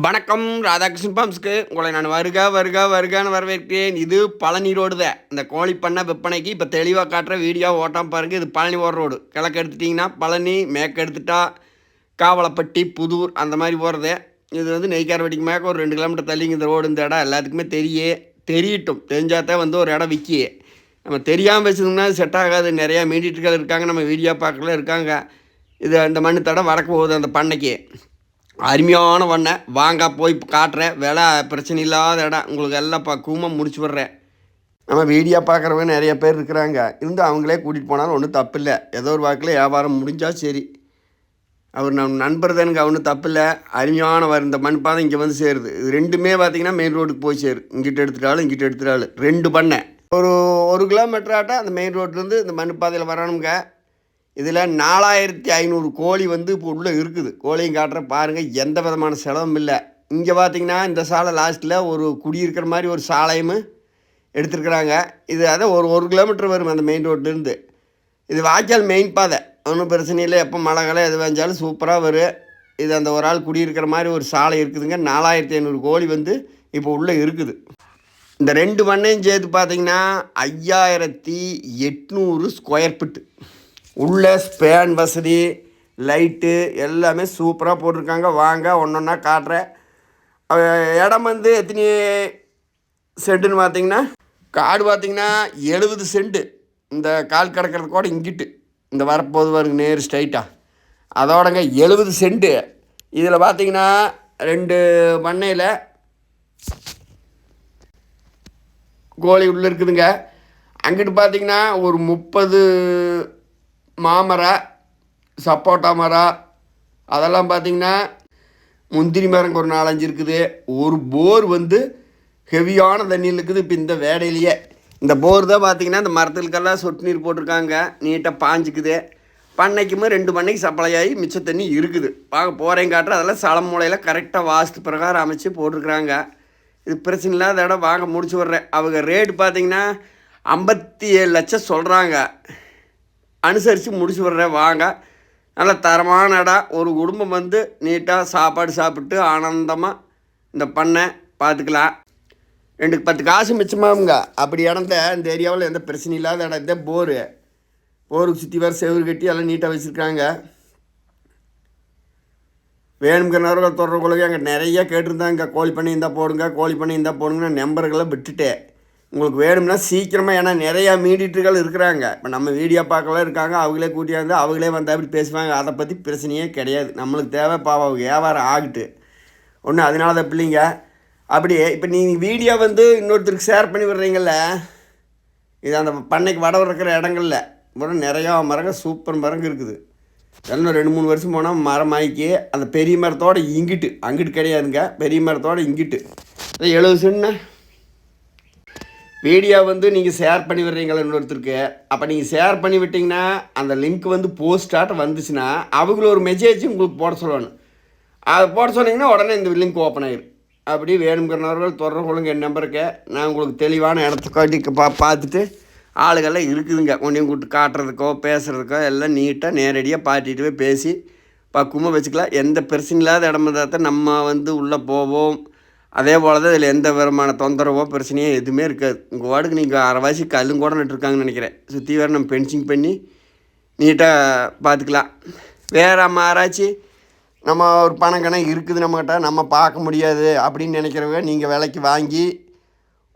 வணக்கம் ராதாகிருஷ்ணன் பம்ஸ்க்கு. உங்களை நான் வருக வருக வருகான்னு வரவேற்கிறேன். இது பழனி ரோடு தான் இந்த கோழி பண்ணை விற்பனைக்கு இப்போ தெளிவாக காட்டுற வீடியோ ஓட்டம் பாருங்கள் இது பழனி ஓடுற ரோடு. கிழக்கு எடுத்துட்டிங்கன்னா பழனி மேற்கு எடுத்துட்டா காவலப்பட்டி புதூர் அந்த மாதிரி போகிறது இது வந்து நெய்க்காரவட்டிக்கு மேக்க ஒரு ரெண்டு கிலோமீட்டர் தள்ளிங்க இந்த ரோடு இந்த இடம் எல்லாத்துக்குமே தெரியே தெரியட்டும். தெரிஞ்சாதான் வந்து ஒரு இடம் விற்கியே நம்ம தெரியாமல் வச்சுருந்தோம்னா செட் ஆகாது. நிறையா மீடியட்டுகள் இருக்காங்க. நம்ம வீடியோ பார்க்கல இருக்காங்க. இது அந்த மண்ணு தடம் வடக்கு போகுது அந்த பண்ணைக்கு. அருமையான வண்ணை. வாங்க போய் காட்டுறேன். விலை பிரச்சனை இல்லாத இடம். உங்களுக்கு எல்லாம் பக்குவமாக முடிச்சு விட்றேன். நம்ம வீடியோ பார்க்குறவங்க நிறைய பேர் இருக்கிறாங்க. இருந்து அவங்களே கூட்டிகிட்டு போனாலும் ஒன்றும் தப்பில்லை ஏதோ ஒரு வாக்கில் வியாபாரம் முடிஞ்சால் சரி. அவர் நம் நண்பர் தானுங்க ஒன்றும் தப்பில்லை அருமையான வர இந்த மண் பாதை இங்கே வந்து சேருது. இது ரெண்டுமே பார்த்தீங்கன்னா மெயின் ரோடுக்கு போய் சேரு இங்கிட்ட எடுத்துட்டாலும் இங்கிட்ட எடுத்துட்டாலும். ரெண்டு பண்ணை. ஒரு ஒரு கிலோமீட்டர் ஆட்டம் அந்த மெயின் ரோட்லேருந்து இந்த மண் பாதையில் வரணுங்க. இதில் நாலாயிரத்தி ஐநூறு கோழி வந்து இப்போ உள்ளே இருக்குது. கோழியும் காட்டுற பாருங்கள் எந்த விதமான செலவும் இல்லை. இங்கே பார்த்தீங்கன்னா இந்த சாலை லாஸ்ட்டில் ஒரு குடியிருக்கிற மாதிரி ஒரு சாலையும் எடுத்துருக்குறாங்க. இது அதான் ஒரு ஒரு கிலோமீட்டர் வரும் அந்த மெயின் ரோட்லேருந்து இது வாய்க்கால் மெயின் பாதை. ஒன்றும் பிரச்சனை இல்லை. எப்போ மழை காலம் எது வந்தாலும் சூப்பராக வரும். இது அந்த ஒரு ஆள் குடியிருக்கிற மாதிரி ஒரு சாலை இருக்குதுங்க. நாலாயிரத்தி ஐநூறு கோழி வந்து இப்போ உள்ளே இருக்குது. இந்த ரெண்டு மண்ணையும் சேர்த்து பார்த்தீங்கன்னா ஐயாயிரத்தி எட்நூறு ஸ்கொயர் ஃபிட்டு உள்ள ஸ்பேன் வசதி லைட்டு எல்லாமே சூப்பராக போட்டிருக்காங்க. வாங்க ஒன்று ஒன்றா காட்டுறேன். இடம் வந்து எத்தனை சென்ட்டுன்னு பார்த்தீங்கன்னா காடு பார்த்தீங்கன்னா எழுபது சென்ட்டு இந்த கால் கிடக்கிறது கூட இங்கிட்டு. இந்த வரப்போது வருங்க நேர் ஸ்ட்ரைட்டாக அதோடங்க எழுபது சென்ட்டு இதில் பார்த்தீங்கன்னா ரெண்டு பண்ணையில் கோழி உள்ளே இருக்குதுங்க. அங்கிட்டு பார்த்தீங்கன்னா ஒரு முப்பது மாமரம் சப்போட்டா மரம் அதெல்லாம் பார்த்தீங்கன்னா முந்திரி மரங்க ஒரு நாலஞ்சு இருக்குது. ஒரு போர் வந்து ஹெவியான தண்ணியில் இருக்குது. இப்போ இந்த வேடையிலேயே இந்த போர் தான் பார்த்தீங்கன்னா இந்த மரத்துக்கெல்லாம் சொட்டு நீர் போட்டிருக்காங்க. நீட்டாக பாஞ்சிக்குது. பண்ணைக்குமே ரெண்டு பண்ணைக்கு சப்ளை ஆகி மிச்ச தண்ணி இருக்குது. வாங்க போகிறேன் காட்டுற அதெல்லாம் சலம் மூலையில் கரெக்டாக வாஸ்து பிரகாரம் அமைச்சு போட்டிருக்கிறாங்க. இது பிரச்சனை இல்லாத இடம். வாங்க முடிச்சு விட்றேன். அவங்க ரேட்டு பார்த்திங்கன்னா ஐம்பத்தி ஏழு லட்சம் சொல்கிறாங்க அனுசரித்து முடிச்சு விட்றேன் வாங்க. நல்ல தரமான இடம் ஒரு குடும்பம் வந்து நீட்டாக சாப்பாடு சாப்பிட்டு ஆனந்தமாக இந்த பண்ணை பார்த்துக்கலாம் ரெண்டு பத்து காசு மிச்சமாகுங்க அப்படி இடத்த இந்த ஏரியாவில் எந்த பிரச்சனையும் இல்லாத இடம். இந்த போரு. போருக்கு சுற்றி வர செவுரு கட்டி எல்லாம் நீட்டாக வச்சுருக்காங்க. வேணுங்கிறவர்கள் தொடர்புகளுக்கு அங்கே நிறைய கேட்டிருந்தாங்க. கோழி பண்ணி இருந்தால் போடுங்க கோழி பண்ணி இருந்தால் போடுங்க நம்பர்களை விட்டுட்டேன் உங்களுக்கு வேணும்னா சீக்கிரமாக ஏன்னா நிறையா மீடியேட்டர்கள் இருக்கிறாங்க. இப்போ நம்ம வீடியோ பார்க்கலாம் இருக்காங்க அவங்களே கூட்டியாந்து அவங்களே வந்து அப்படி பேசுவாங்க. அதை பற்றி பிரச்சனையே கிடையாது. நம்மளுக்கு தேவை பாவம் வியாபாரம் ஆகிட்டு. ஒன்று அதனால தான் பிள்ளைங்க. அப்படியே இப்போ நீங்கள் வீடியோ வந்து இன்னொருத்தருக்கு ஷேர் பண்ணி விடுறீங்கல்ல இது அந்த பண்ணைக்கு வடவு இருக்கிற இடங்கள்ல மரம் நிறையா மரங்கள் சூப்பர் மரங்க இருக்குது. இன்னும் ரெண்டு மூணு வருஷம் போனால் மரம் அந்த பெரிய மரத்தோட இங்கிட்டு அங்கிட்டு கிடையாதுங்க. பெரிய மரத்தோட இங்கிட்டு. எழுபது சென்ன வீடியோ வந்து நீங்கள் ஷேர் பண்ணி விடுறீங்களா இன்னொருத்தருக்கு அப்போ நீங்கள் ஷேர் பண்ணி விட்டிங்கன்னா அந்த லிங்க் வந்து போஸ்டாட்ட வந்துச்சுன்னா அவங்கள ஒரு மெசேஜ் உங்களுக்கு போட சொல்லணும். அதை போட சொன்னீங்கன்னா உடனே இந்த லிங்க் ஓப்பன் ஆயிரும். அப்படி வேணுங்கிறவர்கள் தொடர்பு கொள்ளுங்க. என் நம்பருக்கு நான் உங்களுக்கு தெளிவான இடத்த காட்டி பா பார்த்துட்டு ஆளுகள்லாம் இருக்குதுங்க. ஒன்றையும் கூப்பிட்டு காட்டுறதுக்கோ பேசுகிறதுக்கோ எல்லாம் நீட்டாக நேரடியாக பார்ட்டிட்டு போய் பேசி பக்குவமாக வச்சுக்கலாம். எந்த பிரச்சனை இல்லாத இடமா தான் நம்ம வந்து உள்ளே போவோம். அதே போல் தான் இதில் எந்த விதமான தொந்தரவோ பிரச்சனையோ எதுவுமே இருக்காது. உங்கள் வார்டுக்கு நீங்கள் அரைவாசி கல்லும் கூட நட்டுருக்காங்கன்னு நினைக்கிறேன். சுற்றி வேறு நம்ம பென்சிங் பண்ணி நீட்டாக பார்த்துக்கலாம் வேறு நம்ம நம்ம ஒரு பணம் கணம் இருக்குது நம்மகிட்ட நம்ம பார்க்க முடியாது அப்படின்னு நினைக்கிறவங்க நீங்கள் விலைக்கு வாங்கி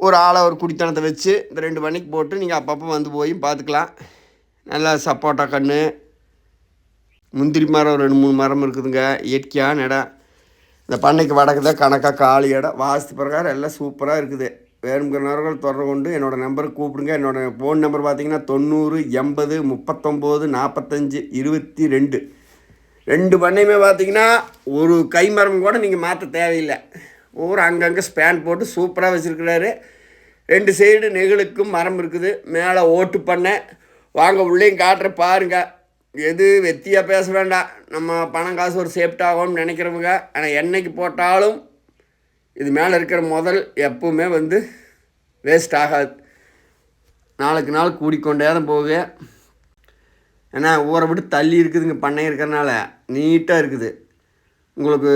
ஒரு ஆளை ஒரு குடித்தனத்தை வச்சு இந்த ரெண்டு மணிக்கு போட்டு நீங்கள் அப்பப்போ வந்து போய் பார்த்துக்கலாம் நல்லா சப்போட்டா கன்று முந்திரி மரம் ஒரு ரெண்டு மூணு மரம் இருக்குதுங்க. இயற்கையான இடம். இந்த பண்ணைக்கு வடக்கு தான் கணக்காக காலி இடம். வாஸ்து பிரகாரம் எல்லாம் சூப்பராக இருக்குது. வேணுங்கிறவர்கள் தொடர்பு கொண்டு என்னோடய நம்பருக்கு கூப்பிடுங்க. என்னோடய ஃபோன் நம்பர் பார்த்தீங்கன்னா தொண்ணூறு எண்பது முப்பத்தொம்போது நாற்பத்தஞ்சு இருபத்தி ரெண்டு. ரெண்டு பண்ணையுமே பார்த்தீங்கன்னா ஒரு கைமரம் கூட நீங்கள் மாற்ற தேவையில்லை. ஒவ்வொரு அங்கங்கே ஸ்பேன் போட்டு சூப்பராக வச்சுருக்கிறாரு. ரெண்டு சைடு நெகிழுக்கும் மரம் இருக்குது. மேலே ஓட்டு பண்ணை. வாங்க உள்ளேயும் காட்டுற பாருங்க. எது வெத்தியாக பேச வேண்டாம் நம்ம பணம் காசு ஒரு சேஃப்ட் ஆகும்னு நினைக்கிறவங்க ஆனால் என்றைக்கு போட்டாலும் இது மேலே இருக்கிற முதல் எப்பவுமே வந்து வேஸ்ட் ஆகாது. நாளுக்கு நாள் கூடிக்கொண்டே தான் போகுது. ஏன்னா ஊரை விட்டு தள்ளி இருக்குதுங்க பண்ணை இருக்கிறனால. நீட்டாக இருக்குது. உங்களுக்கு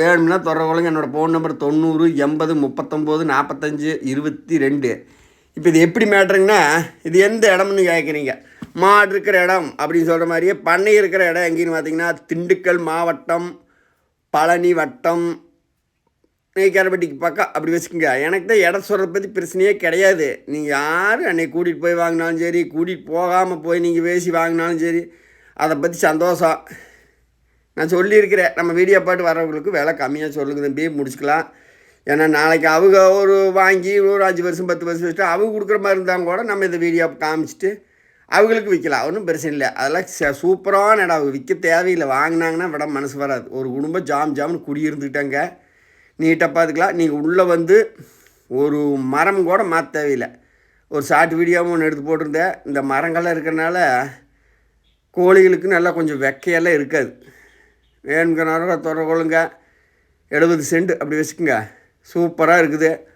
வேணும்னா தொடர்புகளுங்க என்னோடய ஃபோன் நம்பர் தொண்ணூறு எண்பது முப்பத்தொம்போது நாற்பத்தஞ்சு இருபத்தி ரெண்டு. இப்போ இது எப்படி மேட்ருங்கன்னா இது எந்த இடம்னு கேட்குறீங்க மாடு இருக்கிற இடம் அப்படின்னு சொல்கிற மாதிரியே பண்ணை இருக்கிற இடம் எங்கேன்னு பார்த்தீங்கன்னா திண்டுக்கல் மாவட்டம் பழனி வட்டம் நெய்க்காரப்பட்டிக்கு பக்கம் அப்படி வச்சுக்கோங்க. எனக்கு தான் இடம் சொல்கிறத பற்றி பிரச்சனையே கிடையாது. நீங்கள் யார் என்னை கூட்டிகிட்டு போய் வாங்கினாலும் சரி கூட்டிகிட்டு போகாமல் போய் நீங்கள் பேசி வாங்கினாலும் சரி அதை பற்றி சந்தோஷம். நான் சொல்லியிருக்கிறேன். நம்ம வீடியோ பாட்டு வரவங்களுக்கு விலை கம்மியாக சொல்லுங்க தம்பி முடிச்சுக்கலாம். ஏன்னா நாளைக்கு அவங்க ஒரு வாங்கி ஒரு அஞ்சு வருஷம் பத்து வருஷம் வச்சுட்டு அவங்க கொடுக்குற மாதிரி இருந்தாங்க கூட நம்ம இந்த வீடியோ காமிச்சிட்டு அவங்களுக்கு விற்கலாம் ஒன்றும் பிரச்சனை இல்லை. அதெல்லாம் ச- சூப்பரான இடம். அவங்க விற்க தேவையில்லை. வாங்கினாங்கன்னா விட மனசு வராது. ஒரு குடும்பம் ஜாம் ஜாம்னு குடியிருந்துக்கிட்டாங்க. நீட்டாக பார்த்துக்கலாம் நீங்கள் உள்ளே வந்து ஒரு மரம் கூட மாற்ற தேவையில்லை. ஒரு ஷார்ட் வீடியோவும் ஒன்று எடுத்து போட்டிருந்தேன். இந்த மரங்கள்லாம் இருக்கிறனால கோழிகளுக்கு நல்லா கொஞ்சம் வெக்கையெல்லாம் இருக்காது. வேணுங்கிறனால தொடர கொள்ளுங்க எழுபது சென்ட் அப்படி வச்சுக்கோங்க. சூப்பராக இருக்குது.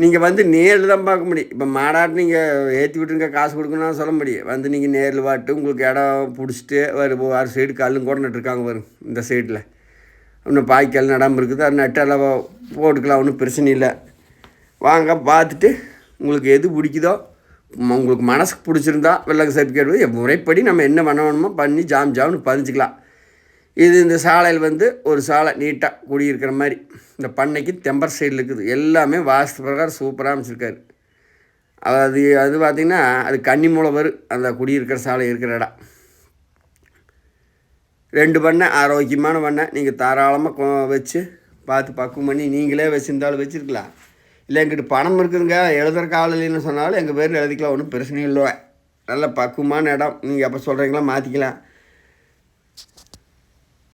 நீங்கள் வந்து நேரில் தான் பார்க்க முடியும். இப்போ மாடாட்டு நீங்கள் ஏற்றி விட்டுருங்க காசு கொடுக்கணும்னு சொல்ல முடியும். வந்து நீங்கள் நேரில் வாட்டு உங்களுக்கு இடம் பிடிச்சிட்டு ஒரு ஆறு சைடு கல்லும் கூட நட்டுருக்காங்க வரும் இந்த சைடில் இன்னும் பாய்க்கால் நடாமல் இருக்குது அது நட்டெல்லாம் போட்டுக்கலாம் ஒன்றும் பிரச்சனை இல்லை. வாங்க பார்த்துட்டு உங்களுக்கு எது பிடிக்குதோ உங்களுக்கு மனசுக்கு பிடிச்சிருந்தா வெள்ளங்க சர்டிஃபிகேட் முறைப்படி நம்ம என்ன பண்ண வேணுமோ பண்ணி ஜாம் ஜாம்னு பதிஞ்சிக்கலாம். இது இந்த சாலையில் வந்து ஒரு சாலை நீட்டாக குடியிருக்கிற மாதிரி. இந்த பண்ணைக்கு தெம்பர் சைடில் இருக்குது. எல்லாமே வாஸ்து பிரகாரம் சூப்பராக அமைச்சிருக்காரு. அது அது பார்த்திங்கன்னா அது கன்னிமூலவர் வரும் அந்த குடியிருக்கிற சாலை இருக்கிற இடம். ரெண்டு பண்ணை ஆரோக்கியமான பண்ணை. நீங்கள் தாராளமாக வச்சு பார்த்து பக்குவம் பண்ணி நீங்களே வச்சுருந்தாலும் வச்சுருக்கலாம். இல்லை எங்கிட்ட பணம் இருக்குதுங்க. எழுதுகிற ஆள் இல்லைன்னு சொன்னாலும் எங்கள் பேரில் எழுதிக்கலாம். ஒன்றும் பிரச்சனை இல்லை நல்ல பக்குவமான இடம். நீங்கள் எப்போ சொல்கிறீங்களோ மாற்றிக்கலாம்